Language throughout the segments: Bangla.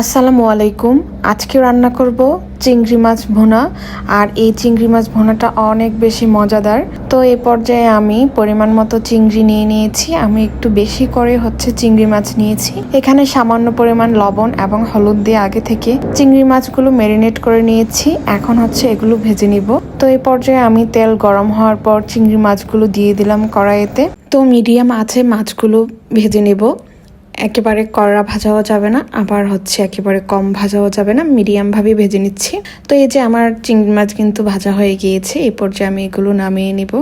আসসালামু আলাইকুম। আজকে রান্না করব চিংড়ি মাছ ভুনা, আর এই চিংড়ি মাছ ভুনাটা অনেক বেশি মজাদার। তো এই পর্যায়ে আমি পরিমাণ মতো চিংড়ি নিয়ে নিয়েছি। আমি একটু বেশি করে হচ্ছে চিংড়ি মাছ নিয়েছি। এখানে সামান্য পরিমাণ লবণ এবং হলুদ দিয়ে আগে থেকে চিংড়ি মাছগুলো ম্যারিনেট করে নিয়েছি। এখন হচ্ছে এগুলো ভেজে নিব। তো এই পর্যায়ে আমি তেল গরম হওয়ার পর চিংড়ি মাছগুলো দিয়ে দিলাম কড়াইতে। তো মিডিয়াম আছে মাছগুলো ভেজে নেব। একেবারে কড়া ভাজাও যাবে না, আবার হচ্ছে একেবারে কম ভাজাও যাবে না মিডিয়ামভাবে ভেজে নিচ্ছি। তো এই যে আমার চিংড়ি মাছ কিন্তু ভাজা হয়ে গিয়েছে এই পর্যায়ে আমি এগুলো নামিয়ে নিব।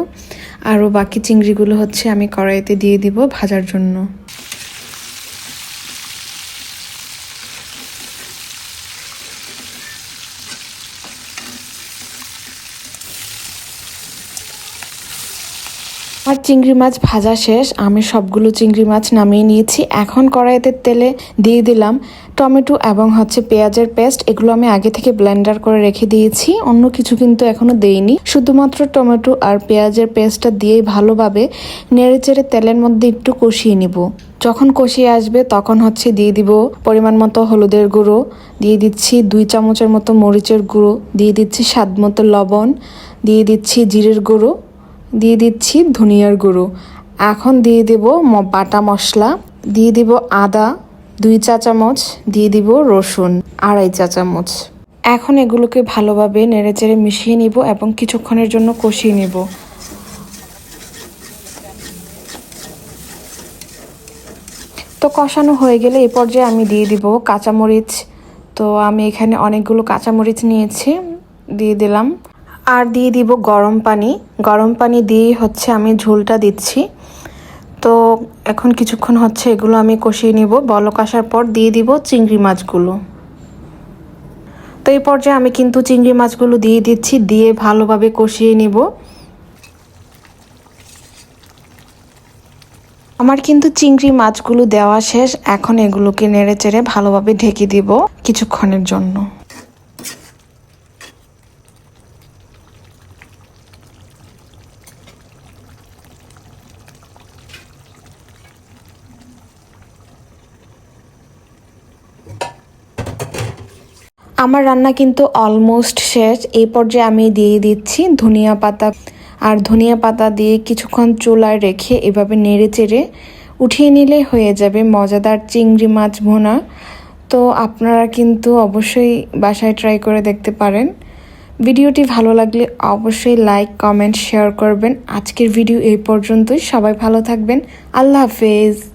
আরও বাকি চিংড়িগুলো হচ্ছে আমি কড়াইতে দিয়ে দিব ভাজার জন্য। আমার চিংড়ি মাছ ভাজা শেষ। আমি সবগুলো চিংড়ি মাছ নামিয়ে নিয়েছি। এখন কড়াইতে তেলে দিয়ে দিলাম টমেটো এবং হচ্ছে পেঁয়াজের পেস্ট। এগুলো আমি আগে থেকে ব্লেন্ডার করে রেখে দিয়েছি। অন্য কিছু কিন্তু এখনও দেইনি। শুধুমাত্র টমেটো আর পেঁয়াজের পেস্টটা দিয়ে ভালোভাবে নেড়ে চেড়ে তেলের মধ্যে একটু কষিয়ে নিব। যখন কষিয়ে আসবে তখন হচ্ছে দিয়ে দিব পরিমাণ মতো হলুদের গুঁড়ো। দিয়ে দিচ্ছি দুই চামচের মতো মরিচের গুঁড়ো। দিয়ে দিচ্ছি স্বাদ মতো লবণ। দিয়ে দিচ্ছি জিরের গুঁড়ো। দিয়ে দিচ্ছি ধনিয়ার গুঁড়ো। এখন দিয়ে দেব বাটা মশলা, দিয়ে দিব আদা, দুই চা চামচ, দিয়ে দিব রসুন, আড়াই চা চামচ। এখন এগুলোকে ভালোভাবে নেড়েচেড়ে মিশিয়ে নিব এবং কিছুক্ষণের জন্য কষিয়ে নেব। তো কষানো হয়ে গেলে এই পর্যায়ে আমি দিয়ে দিব কাঁচামরিচ। তো আমি এখানে অনেকগুলো কাঁচামরিচ নিয়েছি, দিয়ে দিলাম। আর দিয়ে দিব গরম পানি। গরম পানি দিয়ে হচ্ছে আমি ঝোলটা দিচ্ছি। তো এখন কিছুক্ষণ হচ্ছে এগুলো আমি কষিয়ে নিব। বলক আসার পর দিয়ে দিব চিংড়ি মাছগুলো। তো এই পর্যায়ে আমি কিন্তু চিংড়ি মাছগুলো দিয়ে দিচ্ছি, দিয়ে ভালোভাবে কষিয়ে নিব। আমার কিন্তু চিংড়ি মাছগুলো দেওয়া শেষ। এখন এগুলোকে নেড়ে চেড়ে ভালোভাবে ঢেকে দিব কিছুক্ষণের জন্য। আমার রান্না কিন্তু অলমোস্ট শেষ। এই পর্যায়ে আমি দিয়ে দিচ্ছি ধনিয়া পাতা। আর ধনিয়া পাতা দিয়ে কিছুক্ষণ চুলায় রেখে এভাবে নেড়ে চেড়ে উঠিয়ে নিলে হয়ে যাবে মজাদার চিংড়ি মাছ ভোনা। তো আপনারা কিন্তু অবশ্যই বাসায় ট্রাই করে দেখতে পারেন। ভিডিওটি ভালো লাগলে অবশ্যই লাইক কমেন্ট শেয়ার করবেন। আজকের ভিডিও এই পর্যন্তই। সবাই ভালো থাকবেন। আল্লাহ হাফেজ।